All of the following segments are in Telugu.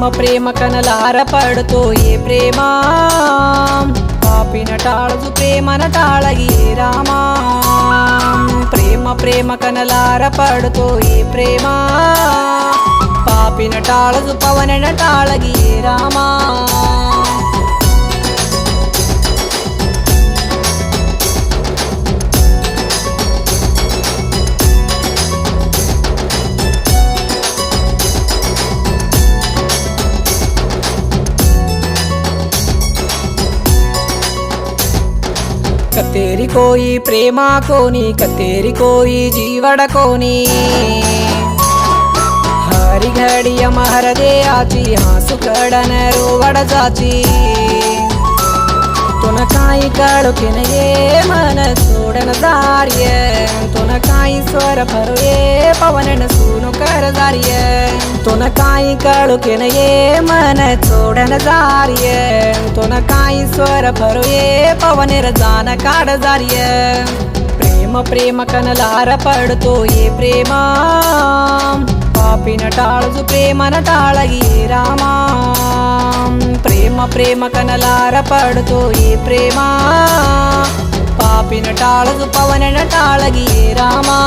ప్రేమ ప్రేమ కనలార పడుతో ఏ ప్రేమ. పాపిన టాళదు ప్రేమన టాళగి రామా. ప్రేమ ప్రేమ కనలార పడుతో ఏ ప్రేమ. పాపిన టాళదు పవనన టాళగి రామా. ಕತ್ತೇರಿಕೋಯಿ ಪ್ರೇಮ ಕೋನಿ ಕತ್ತೇರಿಕೋಯಿ ಜೀವಡ ಕೋನಿ ಹರಿಘಡಿಯ ಮಹರದೆ ಆಚಿ ಹಾಸು ಕಡನರು ಒಡಜಾಚಿ ತುನಕಾಯಿ ಕಾಳು ಕೆನೆಯೇ ಮನಸ್ಸೂಡನ ದಾರಿಯ ತುನಕಾಯಿ ಸ್ವರ ಪರುವೇ ಪವನನ ಸೂನು ಕರದಾರಿಯೇ തുണക്കായി കളുക്കിണയേ മന ചോടന ജാരിയേ തുണക്കായി സ്വര പറുയേ പവനിര ജാന കാട ജാരിയേ പ്രേമ പ്രേമ കനലാര പടുത്തു ഏ പ്രേമ పాపిన టాళజు ప్రేమన టాళగి రామా ప్రేమ ప్రేమ కనలార పడుతూ ఈ ప్రేమ పాపిన టాళజు పవనన టాళగి రామా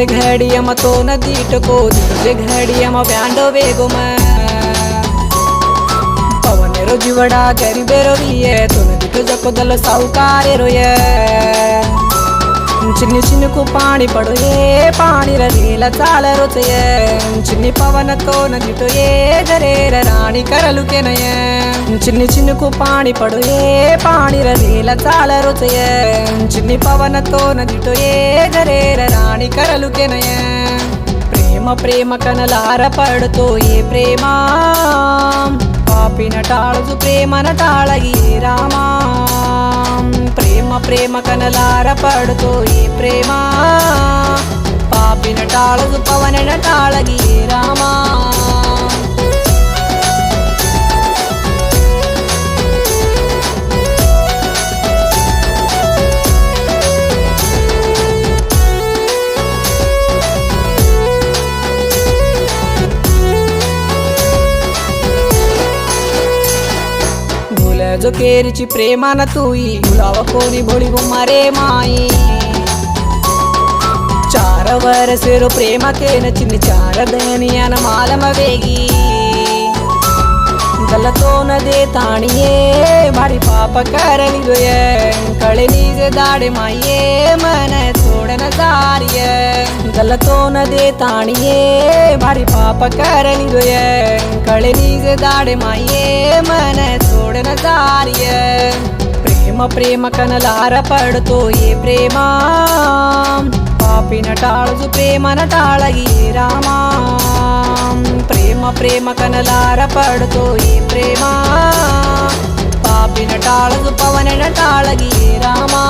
से घड़ियम तो न दीट को दीट से घड़ियम ब्यांडो वेगुम पवनेरो जीवड़ा गरीबेरो रिये तो दीट तो जपदल साहुकारेरो ये ಸಾವುಕಾರೆರೋಯೆ చిన్ని చిన్నుకు పాణి పడుయే పాణిర నీల తాళ రుచయ చిన్ని పవనతో నదిటోయే గరేర రాణి కరలు కెనయ చిన్ని చిన్నుకు పాణి పడుయే పాణిర నీల తాళ రుచయ చిన్ని పవనతో నదిటోయే గరేర రాణి కరలు కెనయ ప్రేమ ప్రేమ కనలార పడుతో ఏ ప్రేమ పాపిన టాళజు ప్రేమన టాళగి రామా ప్రేమ కనలార పడుతో ఏ ప్రేమ. పాపిన టాళజు పవనన టాళగి రామా. ಗುಲಜು ಕೇರಿಚಿ ಪ್ರೇಮನ ತೂಯಿ ಗುಲಾವ ಕೋನಿ ಬೊಳಿಗು ಮರೆ ಮಾಯಿ ಚಾರ ವರಸೆರು ಪ್ರೇಮಕೇನ ಚಿನ್ನ ಚಾರ ದನಿಯನ ಮಾಲಮ ವೇಗಿ ಗಲತೋನದೆ ತಾಣಿಯೇ ಬಾರಿ ಪಾಪ ಕರಲಿದೊಯ ಕಳೆ ನೀಜೆ ದಾಡೆ ಮಾಯೇ ಮನ ಸೋಡನ ದಾರಿಯ ಗಲತೋನದೆ ತಾಣಿಯೇ ಬಾರಿ ಪಾಪ ಕರಲಿದೊಯ ಕಳೆ ನೀಜೆ ದಾಡೆ ಮಾಯೇ ಮನ ಸೋಡನ ದಾರಿಯ ప్రేమ ప్రేమ కనలార పడుతో ఏ ప్రేమ పాపిన టాళజు ప్రేమన టాళగి రామా ప్రేమ ప్రేమ కనలార పడుతో ఏ ప్రేమ. పాపిన టాళగు పవన టాళగి రామా.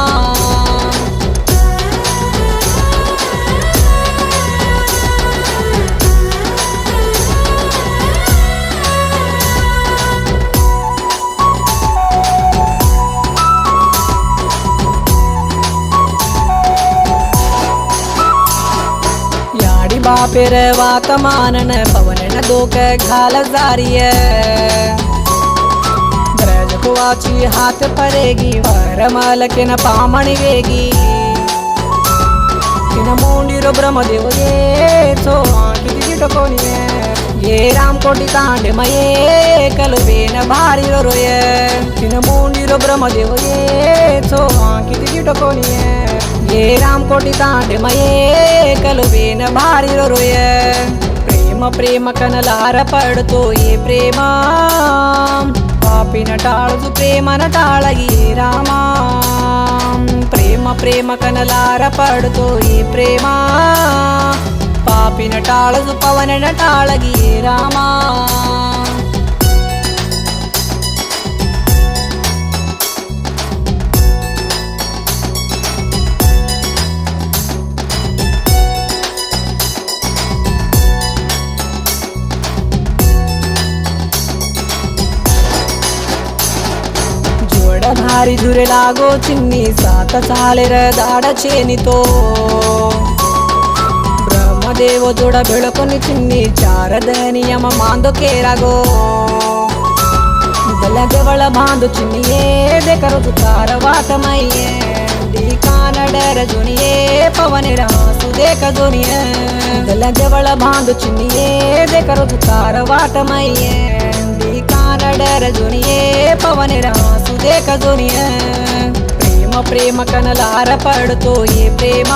ಬಾಪೆರ ವಾತಮಾನನ ಪವನ दो के घाल जारी है ब्रज कुवाची हाथ परेगी वरमाल किन मुंडी रो ब्रह्म देव ये तो आंटी है ये राम कोटी तांड मये कल कलबेन भारी रो रोये। किन ब्रह्म देव ये तो आंटी है ये राम कोटी तांड मये कल कलबेन भारी रो रोये। ప్రేమ ప్రేమ కనలార పడుతో ఏ ప్రేమ. పాపిన టాళజు ప్రేమన టాళగి రామా. ప్రేమ ప్రేమ కనలార పడుతో ఏ ప్రేమ. పాపిన టాళజు పవనన టాళగి రామా. ದಾರಿ ದುರೆಲಾಗೋ ಚಿನ್ನಿ ಸಾತ ಸಾಲೆರ ದಾಡ ಚೇನಿತೋ ಬ್ರಹ್ಮದೇವ ದೊಡ ಬೆಳಕೊನಿ ಚಿನ್ನಿ ಚಾರದ ನಿಯಮ ಮಾಂದೋ ಕೇರಾಗೋ ಗಲಗವಳ ಬಾಂದು ಚಿನ್ನಿಯೇ ಬೇಕರು ತುಕಾರ ವಾತಮಯ್ಯೇ ಡಿ ಕಾನಡರ ಜುನಿಯೇ ಪವನಿರ ಸುದೇಕ ಧ್ವನಿಯ ಗಲಗವಳ ಬಾಂದು ಚಿನ್ನಿಯೇ ಬೇಕರು ತುಕಾರ డర జునియే పవని రాసుదేక జునియే. ప్రేమ ప్రేమ కనలార పడుతో ఏ ప్రేమ?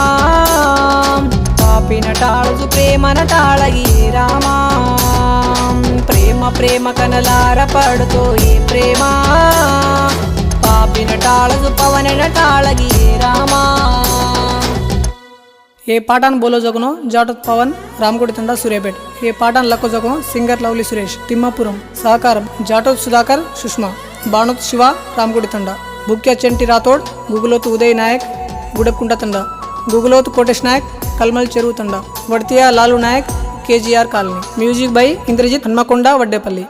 పాపిన టాళజు ప్రేమన తాళగి రామా? ప్రేమ ప్రేమ కనలార పడుతో ఏ ప్రేమ? పాపిన టాళజు పవనిన తాళగి రామా? ఏ పాఠాన్ని బోలో జగను జాటత్ పవన్ రామగుడి తండ సూర్యాపేట్. ఏ పాఠాన్ని లక్క జగను సింగర్ లవ్లీ సురేష్. తిమ్మాపురం సహకారం జాటోత్ సుధాకర్ సుష్మా. బాణోత్ శివ రామగుడి తండ. బుక్య చెంటి రాథోడ్ గుగులోత్ ఉదయ్ నాయక్ గుడకుంట తండ. Guguloth Kotesh Nayak Kalmal Cheruvu Thanda. Vadthya Lalu Nayak KGR colony. Music by Indrajit Hanmakonda Vaddepalli.